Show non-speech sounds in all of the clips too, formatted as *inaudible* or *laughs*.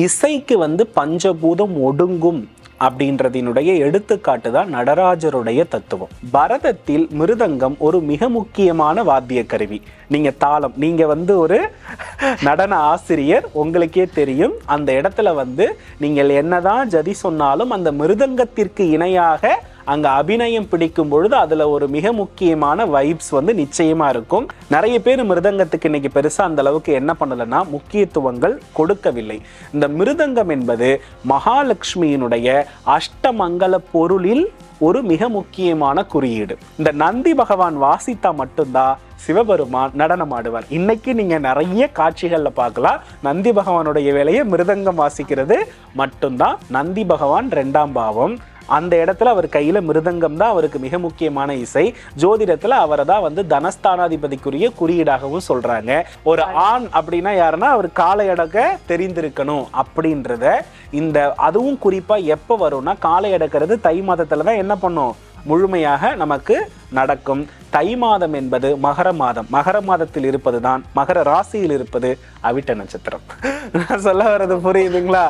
இசைக்கு வந்து பஞ்சபூதம் ஒடுங்கும் அப்படின்றதினுடைய எடுத்துக்காட்டு தான் நடராஜருடைய தத்துவம். பரதத்தில் மிருதங்கம் ஒரு மிக முக்கியமான வாத்திய கருவி நீங்க தாளம் நீங்க வந்து ஒரு நடன ஆசிரியர் உங்களுக்கே தெரியும் அந்த இடத்துல வந்து நீங்கள் என்னதான் ஜதி சொன்னாலும் அந்த மிருதங்கத்திற்கு இணையாக அங்க அபிநயம் பிடிக்கும் பொழுது அதுல ஒரு மிக முக்கியமான வைப்ஸ் வந்து நிச்சயமா இருக்கும். நிறைய பேர் மிருதங்கத்துக்கு இன்னைக்கு பெருசா அந்த அளவுக்கு என்ன பண்ணலைன்னா முக்கியத்துவங்கள் கொடுக்கவில்லை. இந்த மிருதங்கம் என்பது மகாலட்சுமியினுடைய அஷ்டமங்கல பொருளில் ஒரு மிக முக்கியமான குறியீடு. இந்த நந்தி பகவான் வாசித்தா மட்டும்தான் சிவபெருமான் நடனம் ஆடுவார் இன்னைக்கு நீங்க நிறைய காட்சிகள்ல பார்க்கலாம். நந்தி பகவானுடைய வேலையை மிருதங்கம் வாசிக்கிறது மட்டும்தான். நந்தி பகவான் ரெண்டாம் பாவம். அந்த இடத்துல அவர் கையில மிருதங்கம் தான் அவருக்கு மிக முக்கியமான இசை. ஜோதிடத்துல அவரை தான் வந்து தனஸ்தானாதிபதிக்குரிய குறியீடாகவும் சொல்றாங்க. ஒரு ஆண் அப்படின்னா யாருன்னா அவர் காலை அடக்க தெரிந்திருக்கணும் அப்படின்றத இந்த அதுவும் குறிப்பா எப்போ வரும்னா காலை அடக்கிறது தை மாதத்துல தான் என்ன பண்ணும்? முழுமையாக நமக்கு நடக்கும். தை மாதம் என்பது மகர மாதம். மகர மாதத்தில் இருப்பது தான் மகர ராசியில் இருப்பது அவிட்ட நட்சத்திரம். *laughs* நான் சொல்ல வர்றது புரியுதுங்களா?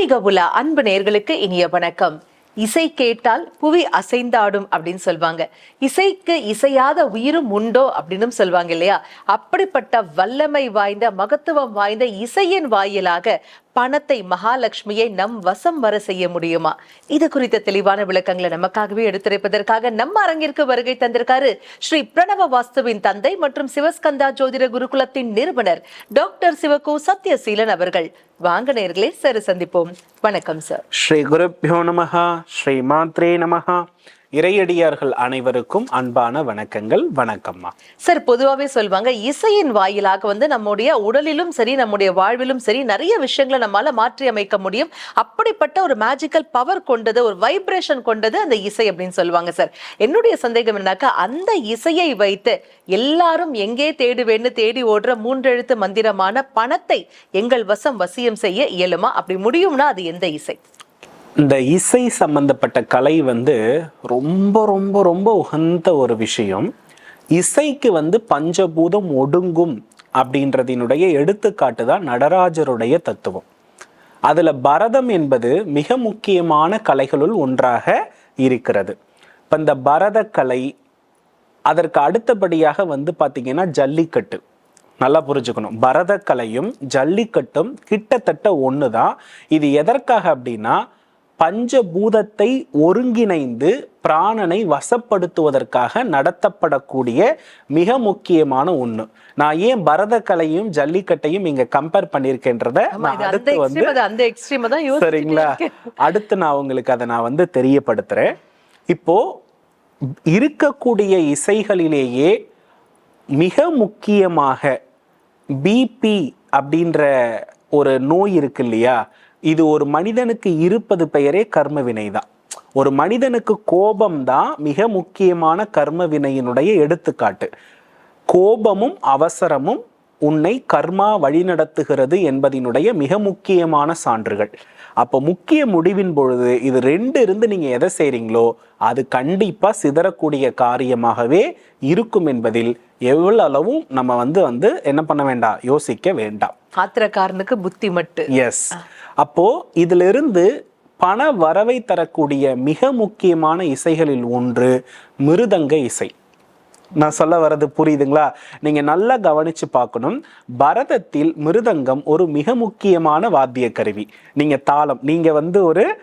ஆன்மீக உலா அன்பு நேர்களுக்கு இனிய வணக்கம். இசை கேட்டால் புவி அசைந்தாடும் அப்படின்னு சொல்லுவாங்க இசைக்கு இசையாத உயிரும் உண்டோ அப்படின்னு சொல்லுவாங்க இல்லையா? அப்படிப்பட்ட வல்லமை வாய்ந்த மகத்துவம் வாய்ந்த இசையின் வாயிலாக பணத்தை மகாலட்சுமியை நம் வசம் வர செய்ய முடியுமா? இது குறித்த தெளிவான விளக்கங்களை நமக்காகவே எடுத்துரைப்பதற்காக நம்ம அரங்கிற்கு வருகை தந்திருக்காரு ஸ்ரீ பிரணவ வாஸ்துவின் தந்தை மற்றும் சிவஸ்கந்தா ஜோதிட குருகுலத்தின் நிறுவனர் டாக்டர் சிவகு சத்யசீலன் அவர்கள். வாங்க நேர்களே சரி சந்திப்போம். வணக்கம் சார் ஸ்ரீ குருப்பியோ நமஹா ஸ்ரீ மாத்ரே நமஹா. இறையடியார்கள் அனைவருக்கும் அன்பான வணக்கங்கள். வணக்கம்மா. சார் பொதுவாகவே சொல்லுவாங்க இசையின் வாயிலாக வந்து நம்முடைய உடலிலும் சரி நம்முடைய வாழ்விலும் சரி நிறைய விஷயங்களை நம்மால மாற்றி அமைக்க முடியும். அப்படிப்பட்ட ஒரு மேஜிக்கல் பவர் கொண்டது ஒரு வைப்ரேஷன் கொண்டது அந்த இசை அப்படின்னு சொல்லுவாங்க சார். என்னுடைய சந்தேகம் என்னன்னாக்கா அந்த இசையை வைத்து எல்லாரும் எங்கே தேடுவேன்னு தேடி ஓடுற மூன்றெழுத்து மந்திரமான பணத்தை எங்கள் வசம் வசியம் செய்ய இயலுமா? அப்படி முடியும்னா அது எந்த இசை? இந்த இசை சம்பந்தப்பட்ட கலை வந்து ரொம்ப ரொம்ப ரொம்ப உகந்த ஒரு விஷயம். இசைக்கு வந்து பஞ்சபூதம் ஒடுங்கும் அப்படின்றதினுடைய எடுத்துக்காட்டு தான் நடராஜருடைய தத்துவம். அதில் பரதம் என்பது மிக முக்கியமான கலைகளுள் ஒன்றாக இருக்கிறது. இப்போ இந்த பரதக்கலை அதற்கு அடுத்தபடியாக வந்து பார்த்திங்கன்னா ஜல்லிக்கட்டு. நல்லா புரிஞ்சுக்கணும். பரதக்கலையும் ஜல்லிக்கட்டும் கிட்டத்தட்ட ஒன்று தான் இது எதற்காக அப்படின்னா பஞ்சபூதத்தை ஒருங்கிணைந்து பிராணனை வசப்படுத்துவதற்காக நடத்தப்படக்கூடிய மிக முக்கியமான ஒண்ணு. நான் ஏன் பரதக்கலையும் ஜல்லிக்கட்டையும் இங்க கம்பேர் நான் அந்த அடுத்து வந்து சரிங்களா. அடுத்து நான் உங்களுக்கு அதை நான் வந்து தெரியப்படுத்துறேன். இப்போ இருக்கக்கூடிய இசைகளிலேயே மிக முக்கியமாக பிபி அப்படின்ற ஒரு நோய் இருக்கு இல்லையா? இது ஒரு மனிதனுக்கு இருப்பது பெயரே கர்ம வினை தான் ஒரு மனிதனுக்கு கோபம் தான் மிக முக்கியமான கர்ம வினையினுடைய எடுத்துக்காட்டு. கோபமும் அவசரமும் உன்னை கர்மா வழிநடத்துகிறது என்பதினுடைய மிக முக்கியமான சான்றுகள். அப்போ முக்கிய முடிவின் பொழுது இது ரெண்டு இருந்து நீங்கள் எதை செய்கிறீங்களோ அது கண்டிப்பாக சிதறக்கூடிய காரியமாகவே இருக்கும் என்பதில் எவ்வளவும் நம்ம வந்து வந்து என்ன பண்ண வேண்டாம்? யோசிக்க வேண்டாம். ஆத்திரக்காரனுக்கு புத்தி மட்டு. எஸ் அப்போ இதிலிருந்து பண வரவை தரக்கூடிய மிக முக்கியமான இசைகளில் ஒன்று மிருதங்க இசை. நான் சொல்ல வர்றது புரியுதுங்களா? நீங்க நல்லா கவனிச்சு பார்க்கணும். பரதத்தில் மிருதங்கம் ஒரு மிக முக்கியமான வாத்திய கருவி நீங்க தாளம். நீங்க வந்து ஒரு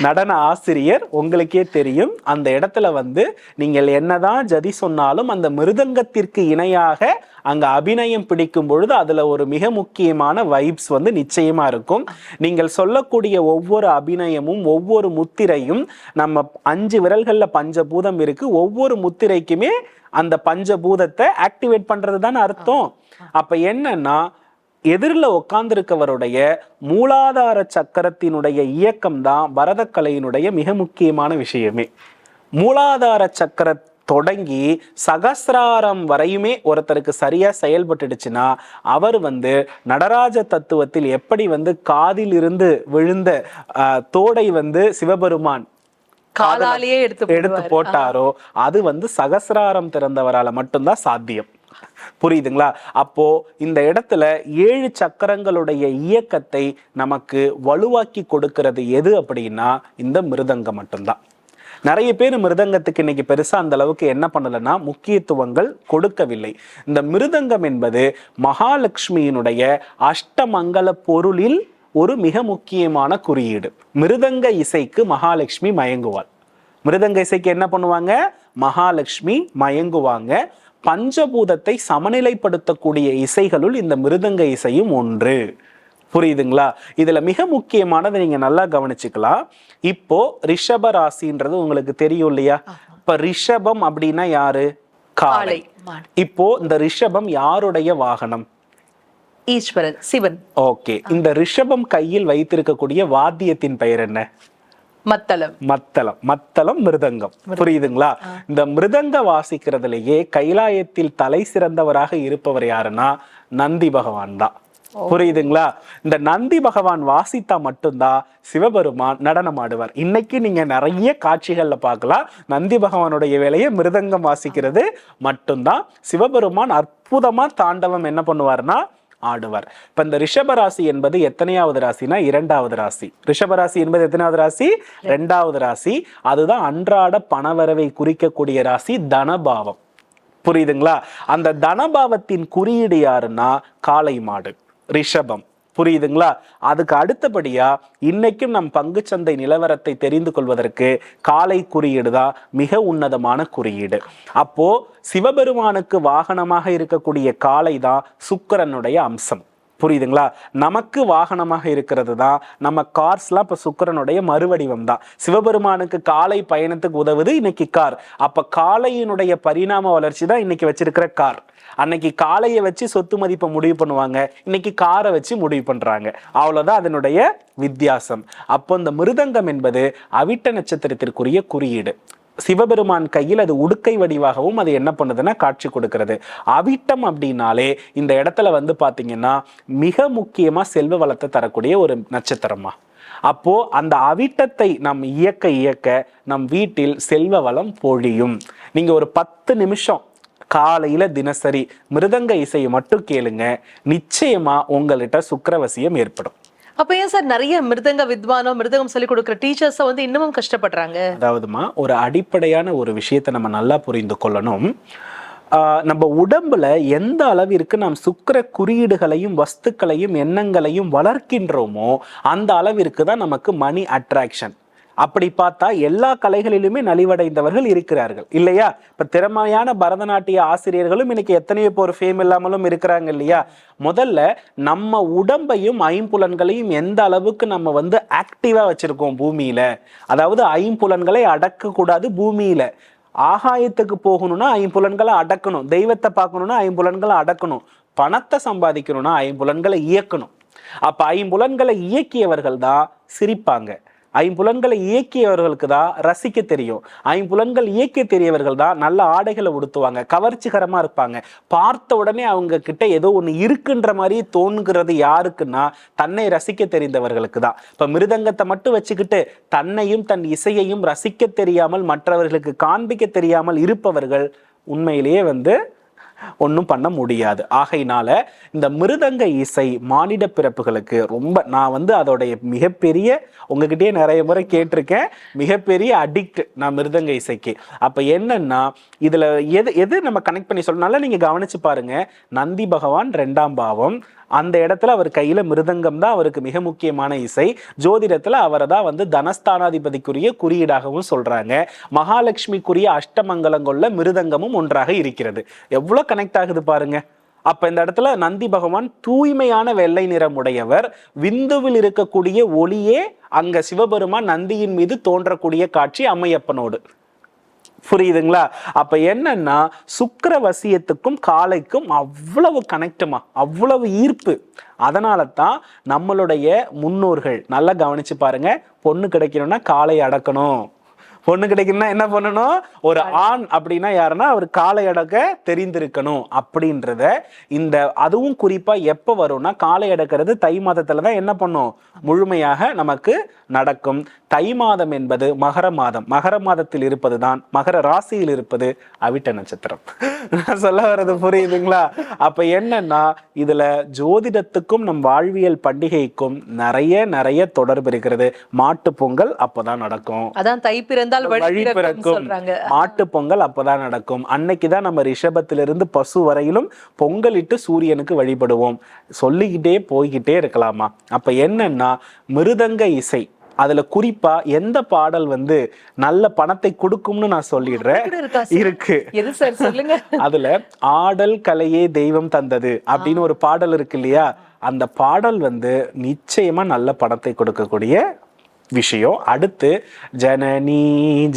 நடன ஆசிரியர் உங்களுக்கே தெரியும். அந்த இடத்துல வந்து நீங்கள் என்னதான் ஜதி சொன்னாலும் அந்த மிருதங்கத்திற்கு இணையாக அங்க அபிநயம் பிடிக்கும் பொழுது அதுல ஒரு மிக முக்கியமான வைப்ஸ் வந்து நிச்சயமா இருக்கும். நீங்கள் சொல்லக்கூடிய ஒவ்வொரு அபிநயமும் ஒவ்வொரு முத்திரையும் நம்ம அஞ்சு விரல்கள்ல பஞ்சபூதம் இருக்கு. ஒவ்வொரு முத்திரைக்குமே அந்த பஞ்சபூதத்தை ஆக்டிவேட் பண்றது தானே அர்த்தம் அப்ப என்னன்னா எதிரில் உட்கார்ந்திருக்கவருடைய மூலாதார சக்கரத்தினுடைய இயக்கம் தான் பரதக்கலையினுடைய மிக முக்கியமான விஷயமே. மூலாதார சக்கர தொடங்கி சகசிராரம் வரையுமே ஒருத்தருக்கு சரியா செயல்பட்டுடுச்சுன்னா அவர் வந்து நடராஜ தத்துவத்தில் எப்படி வந்து காதில் இருந்து விழுந்த தோடை வந்து சிவபெருமான் காலாலேயே எடுத்து எடுத்து. போட்டாரோ அது வந்து சகசிராரம் திறந்தவரால மட்டும்தான் சாத்தியம். புரியுதுங்களா? அப்போ இந்த இடத்துல ஏழு சக்கரங்களுடைய இயக்கத்தை நமக்கு வலுவாக்கி கொடுக்கிறது எது அப்படின்னா இந்த மிருதங்கம் மட்டும்தான். நிறைய பேர் மிருதங்கத்துக்கு இன்னைக்கு பெருசா அந்த அளவுக்கு என்ன பண்ணலைன்னா முக்கியத்துவங்கள் கொடுக்கவில்லை. இந்த மிருதங்கம் என்பது மகாலட்சுமியினுடைய அஷ்டமங்கல பொருளில் ஒரு மிக முக்கியமான குறியீடு. மிருதங்க இசைக்கு மகாலட்சுமி மயங்குவாள். மிருதங்க இசைக்கு என்ன பண்ணுவாங்க? மகாலட்சுமி மயங்குவாங்க. பஞ்சபூதத்தை சமநிலைப்படுத்தக்கூடிய இசைகளுள் இந்த மிருதங்க இசையும் ஒன்று. புரியுதுங்களா? இதுல மிக முக்கியமானதை நீங்க நல்லா கவனிச்சுக்கலாம். இப்போ ரிஷப ராசின்றது உங்களுக்கு தெரியும் இல்லையா? இப்ப ரிஷபம் அப்படின்னா யாரு? மாடு. இப்போ இந்த ரிஷபம் யாருடைய வாகனம்? ஈஸ்வரன் சிவன். ஓகே. இந்த ரிஷபம் கையில் வைத்திருக்கக்கூடிய வாத்தியத்தின் பெயர் என்ன? மத்தளம். மத்தளம். மத்தளம் மிருதங்கம். புரியுதுங்களா? இந்த மிருதங்க வாசிக்கிறதுலயே கைலாயத்தில் தலை சிறந்தவராக இருப்பவர் யாருன்னா? நந்தி பகவான் தான். புரியுதுங்களா? இந்த நந்தி பகவான் வாசித்தா மட்டும்தான் சிவபெருமான் நடனம் ஆடுவார் இன்னைக்கு நீங்க நிறைய காட்சிகள்ல பார்க்கலாம். நந்தி பகவானுடைய வேலையை மிருதங்கம் வாசிக்கிறது மட்டும்தான் சிவபெருமான் அற்புதமா தாண்டவம் என்ன பண்ணுவார்னா ஆடுவார். இப்ப இந்த ரிஷபராசி என்பது எத்தனையாவது ராசினா இரண்டாவது ராசி. ரிஷபராசி என்பது எத்தனாவது ராசி? ரெண்டாவது ராசி. அதுதான் அன்றாட பணவரவை குறிக்கக்கூடிய ராசி தனபாவம். புரியுதுங்களா? அந்த தனபாவத்தின் குறியீடு யாருன்னா காளை மாடு. ரிஷபம். புரியுதுங்களா? அதுக்கு அடுத்தபடியா இன்னைக்கும் நம் பங்குச்சந்தை நிலவரத்தை தெரிந்து கொள்வதற்கு காலை குறியீடு தான் மிக உன்னதமான குறியீடு. அப்போ சிவபெருமானுக்கு வாகனமாக இருக்கக்கூடிய காளை தான் சுக்கிரனுடைய அம்சம். புரியுதுங்களா? நமக்கு வாகனமாக இருக்கிறது தான். நம்ம கார்ஸ்லாம் இப்போ சுக்கிரனுடைய மறுவடிவம் தான். சிவபெருமானுக்கு காலை பயணத்துக்கு உதவுது இன்னைக்கு கார் அப்போ காளையினுடைய பரிணாம வளர்ச்சி தான் இன்னைக்கு வச்சிருக்கிற கார் அன்னைக்கு காளையை வச்சு சொத்து மதிப்பை முடிவு பண்ணுவாங்க. இன்னைக்கு காரை வச்சு முடிவு பண்றாங்க. அவ்வளோதான் அதனுடைய வித்தியாசம். அப்போ இந்த மிருதங்கம் என்பது அவிட்ட நட்சத்திரத்திற்குரிய குறியீடு. சிவபெருமான் கையில் அது உடுக்கை வடிவாகவும் அது என்ன பண்ணுதுன்னா காட்சி கொடுக்கிறது. அவிட்டம் அப்படின்னாலே இந்த இடத்துல வந்து பார்த்தீங்கன்னா மிக முக்கியமாக செல்வ வளத்தை தரக்கூடிய ஒரு நட்சத்திரமா அப்போ அந்த அவிட்டத்தை நம் இயக்க இயக்க நம் வீட்டில் செல்வ வளம் பொழியும். நீங்க ஒரு பத்து நிமிஷம் காலையில தினசரி மிருதங்க இசையை மட்டும் கேளுங்க. நிச்சயமா உங்கள்கிட்ட சுக்கிரவசியம் ஏற்படும். அப்போ ஏன் சார் நிறைய மிருதங்க வித்வானோ மிருதங்கம் சொல்லி கொடுக்குற டீச்சர்ஸை வந்து இன்னமும் கஷ்டப்படுறாங்க? அதாவதுமா ஒரு அடிப்படையான ஒரு விஷயத்தை நம்ம நல்லா புரிந்து கொள்ளணும். நம்ம உடம்புல எந்த அளவிற்கு நாம் சுக்கர குறியீடுகளையும் வஸ்துக்களையும் எண்ணங்களையும் வளர்க்கின்றோமோ அந்த அளவிற்கு தான் நமக்கு மணி அட்ராக்ஷன் அப்படி பார்த்தா எல்லா கலைகளிலுமே நலிவடைந்தவர்கள் இருக்கிறார்கள். இல்லையா? இப்ப திறமையான பரதநாட்டிய ஆசிரியர்களும் இன்னைக்கு எத்தனையோ பேர் ஃபேம் இல்லாமலும் இருக்கிறாங்க இல்லையா? முதல்ல நம்ம உடம்பையும் ஐம்புலன்களையும் எந்த அளவுக்கு நம்ம வந்து ஆக்டிவா வச்சிருக்கோம் பூமியில? அதாவது ஐம்புலன்களை அடக்கக்கூடாது பூமியில. ஆகாயத்துக்கு போகணும்னா ஐம்புலன்களை அடக்கணும். தெய்வத்தை பார்க்கணும்னா ஐம்புலன்களை அடக்கணும். பணத்தை சம்பாதிக்கணும்னா ஐம்புலன்களை இயக்கணும். அப்ப ஐம்புலன்களை இயக்கியவர்கள் தான் சிரிப்பாங்க. ஐம்புலன்களை இயக்கியவர்களுக்கு தான் ரசிக்க தெரியும். ஐம்புலன்கள் இயக்க தெரியவர்கள் தான் நல்ல ஆடைகளை உடுத்துவாங்க கவர்ச்சிகரமாக இருப்பாங்க. பார்த்த உடனே அவங்க கிட்ட ஏதோ ஒன்று இருக்குன்ற மாதிரி தோணுகிறது யாருக்குன்னா தன்னை ரசிக்க தெரிந்தவர்களுக்கு தான். இப்போ மிருதங்கத்தை மட்டும் வச்சுக்கிட்டு தன்னையும் தன் இசையையும் ரசிக்க தெரியாமல் மற்றவர்களுக்கு காண்பிக்க தெரியாமல் இருப்பவர்கள் உண்மையிலேயே வந்து ஒன்றும் பண்ண முடியாது. ஆகையினால இந்த மிருதங்க இசை மானிட பிறப்புகளுக்கு ரொம்ப நான் வந்து அதோடைய மிகப்பெரிய உங்ககிட்டயே நிறைய முறை கேட்டிருக்கேன் மிகப்பெரிய அடிக்ட் நான் மிருதங்க இசைக்கு. அப்ப என்னன்னா இதுல எது எது நம்ம கனெக்ட் பண்ணி சொல்லணும்னால நீங்க கவனிச்சு பாருங்க. நந்தி பகவான் ரெண்டாம் பாவம் அந்த இடத்துல அவர் கையில மிருதங்கம் தான் அவருக்கு மிக முக்கியமான இசை. ஜோதிடத்துல அவரை தான் வந்து தனஸ்தானாதிபதிக்குரிய குறியீடாகவும் சொல்றாங்க. மகாலட்சுமிக்குரிய அஷ்டமங்கலங்கொள்ள மிருதங்கமும் ஒன்றாக இருக்கிறது. எவ்வளவு கனெக்ட் ஆகுது பாருங்க. அப்ப இந்த இடத்துல நந்தி பகவான் தூய்மையான வெள்ளை நிறம் உடையவர். விந்துவில் இருக்கக்கூடிய ஒளியே அங்க சிவபெருமான் நந்தியின் மீது தோன்றக்கூடிய காட்சி அம்மையப்பனோடு. புரியுதுங்களா? அப்ப என்னன்னா சுக்கிரவசியத்துக்கும் காலைக்கும் அவ்வளவு கனெக்டமா அவ்வளவு ஈர்ப்பு. அதனால தான் நம்மளுடைய முன்னோர்கள் நல்லா கவனிச்சு பாருங்க பொண்ணு கிடைக்கணும்னா காலை அடக்கணும். பொண்ணு கிடைக்கணும்னா என்ன பண்ணணும்? ஒரு ஆண் அப்படின்னா யாருன்னா அவர் காலை அடக்க தெரிந்திருக்கணும் அப்படின்றத இந்த அதுவும் குறிப்பா எப்ப வரும்னா காலை அடக்கிறது தை மாதத்துல தான் என்ன பண்ணும்? முழுமையாக நமக்கு நடக்கும். தை மாதம் என்பது மகர மாதம். மகர மாதத்தில் இருப்பதுதான் மகர ராசியில் இருப்பது அவிட்ட நட்சத்திரம். நான் சொல்ல வர்றது புரியுதுங்களா? அப்ப என்னன்னா இதுல ஜோதிடத்துக்கும் நம் வாழ்வியல் பண்டிகைக்கும் நிறைய நிறைய தொடர்பு இருக்கிறது. மாட்டு பொங்கல் அப்பதான் நடக்கும். அதான் தை பிறந்தால் வழி வழி பிறக்கும் மாட்டு பொங்கல் அப்பதான் நடக்கும். அன்னைக்கு தான் நம்ம ரிஷபத்திலிருந்து பசு வரையிலும் பொங்கலிட்டு சூரியனுக்கு வழிபடுவோம். சொல்லிக்கிட்டே போய்கிட்டே இருக்கலாமா? அப்ப என்னன்னா மிருதங்க இசை. அதுல குறிப்பா எந்த பாடல் வந்து நல்ல பணத்தை கொடுக்கும்னு நான் சொல்லிடுறேன். இருக்கா அதுல ஆடல் கலையே தெய்வம் தந்தது அப்படின்னு ஒரு பாடல் இருக்கு இல்லையா? அந்த பாடல் வந்து நிச்சயமா நல்ல பணத்தை கொடுக்கக்கூடிய விஷயம். அடுத்து ஜனனி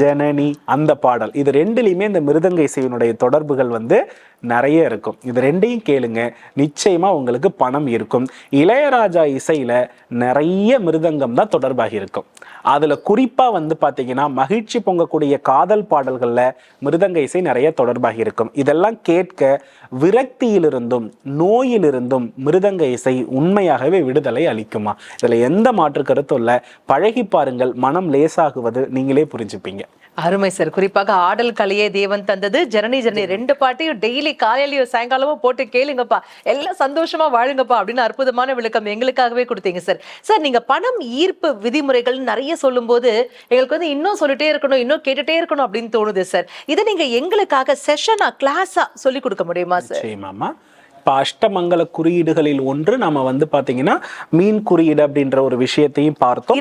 ஜனனி அந்த பாடல். இது ரெண்டுலையுமே இந்த மிருதங்க இசையினுடைய தொடர்புகள் வந்து நிறைய இருக்கும். இது ரெண்டையும் கேளுங்க. நிச்சயமா உங்களுக்கு பணம் இருக்கும். இளையராஜா இசையில நிறைய மிருதங்கம் தான் தொடர்பாகி இருக்கும். அதுல குறிப்பா வந்து பாத்தீங்கன்னா மகிழ்ச்சி பொங்கக்கூடிய காதல் பாடல்கள்ல மிருதங்க இசை நிறைய தொடர்பாக இருக்கும். இதெல்லாம் கேட்க விரக்தியிலிருந்தும் நோயிலிருந்தும் மிருதங்க இசை உண்மையாகவே விடுதலை அளிக்குமா? இதுல எந்த மாற்று கருத்தும் இல்லை. பழகி பாருங்கள் மனம் லேசாகுவது நீங்களே புரிஞ்சுப்பீங்க. அருமை சார். குறிப்பாக ஆடல் கலையே தேவன் தந்தது. ஜனனி ஜனனி ரெண்டு பாட்டையும் டெய்லி காலையிலயும் சாயங்காலமும் போட்டு கேளுங்கப்பா. எல்லாம் சந்தோஷமா வாழுங்கப்பா அப்படின்னு அற்புதமான விளக்கம் எங்களுக்காகவே கொடுத்தீங்க சார். சார் நீங்க பணம் ஈர்ப்பு விதிமுறைகள் நிறைய சொல்லும்போது எங்களுக்கு வந்து இன்னும் சொல்லிட்டே இருக்கணும் இன்னும் கேட்டுட்டே இருக்கணும் அப்படின்னு தோணுது சார். இதை நீங்க எங்களுக்காக செஷனா கிளாஸா சொல்லி கொடுக்க முடியுமா சார்? இப்போ அஷ்டமங்கல குறியீடுகளில் ஒன்று நம்ம வந்து பாத்தீங்கன்னா மீன் குறியீடு அப்படின்ற ஒரு விஷயத்தையும் பார்த்தோம்.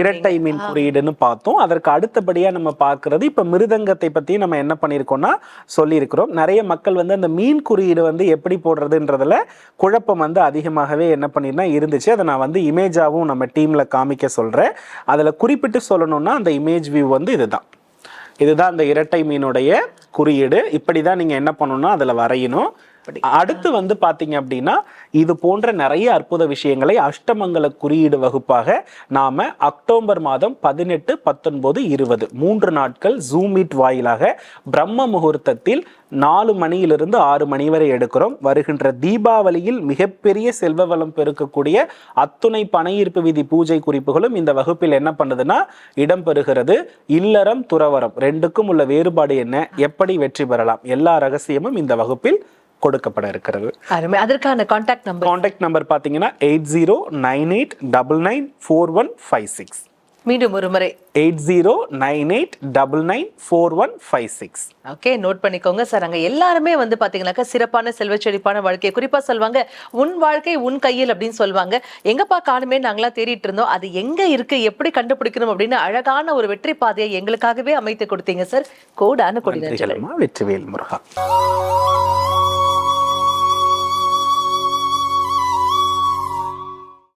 இரட்டை மீன் குறியீடுன்னு பார்த்தோம். அதற்கு அடுத்தபடியா நம்ம பார்க்கிறது இப்ப மிருதங்கத்தை பத்தி நம்ம என்ன பண்ணியிருக்கோம்னா சொல்லியிருக்கிறோம். நிறைய மக்கள் வந்து அந்த மீன் குறியீடு வந்து எப்படி போடுறதுன்றதுல குழப்பம் வந்து அதிகமாகவே என்ன பண்ணிருந்தா இருந்துச்சு. அதை நான் வந்து இமேஜாவும் நம்ம டீம்ல காமிக்க சொல்றேன். அதுல குறிப்பிட்டு சொல்லணும்னா அந்த இமேஜ் வியூ வந்து இதுதான். இதுதான் அந்த இரட்டை மீனுடைய குறியீடு. இப்படி தான் நீங்க என்ன பண்ணணும்னா அதுல வரையணும். அடுத்து வந்து பாத்தீங்க அப்படின்னா இது போன்ற நிறைய அற்புத விஷயங்களை அஷ்டமங்கல குறியீடு வகுப்பாக நாம அக்டோபர் மாதம் பதினெட்டு பத்தொன்பது இருபது மூன்று நாட்கள் ஜூம் மீட் வாயிலாக பிரம்ம முகூர்த்தத்தில் நாலு மணியிலிருந்து ஆறு மணி வரை எடுக்கிறோம். வருகின்ற தீபாவளியில் மிகப்பெரிய செல்வ வளம் பெருக்கக்கூடிய அத்துணை பணையீர்ப்பு விதி பூஜை குறிப்புகளும் இந்த வகுப்பில் என்ன பண்ணுதுன்னா இடம்பெறுகிறது. இல்லறம் துறவரம் ரெண்டுக்கும் உள்ள வேறுபாடு என்ன? எப்படி வெற்றி பெறலாம்? எல்லா ரகசியமும் இந்த வகுப்பில் கொடுக்கப்பட இருக்கிறது. அருமை. அதற்கான கான்டாக்ட் நம்பர் காண்டாக்ட் நம்பர் பார்த்தீங்கன்னா eight zero nine eight double nine four one five six மீண்டும் ஒரு முறை. Eight zero nine eight double nine four one five six okay note பண்ணிக்கோங்க சார். அங்க எல்லாருமே வந்து பாத்தீங்கன்னாக்கா சிறப்பான செல்வ செழிப்பான வாழ்க்கை குறிப்பா சொல்லுவாங்க உன் வாழ்க்கை உன் கையில் அப்படின்னு சொல்லுவாங்க எங்கப்பா காணுமே நாங்களாம் தேடிட்டு இருந்தோம். அது எங்க இருக்கு? எப்படி கண்டுபிடிக்கணும் அப்படின்னு அழகான ஒரு வெற்றி பாதையை எங்களுக்காகவே அமைத்து கொடுத்தீங்க சார். கோடான கொடி வெற்றிவேல் முருகா.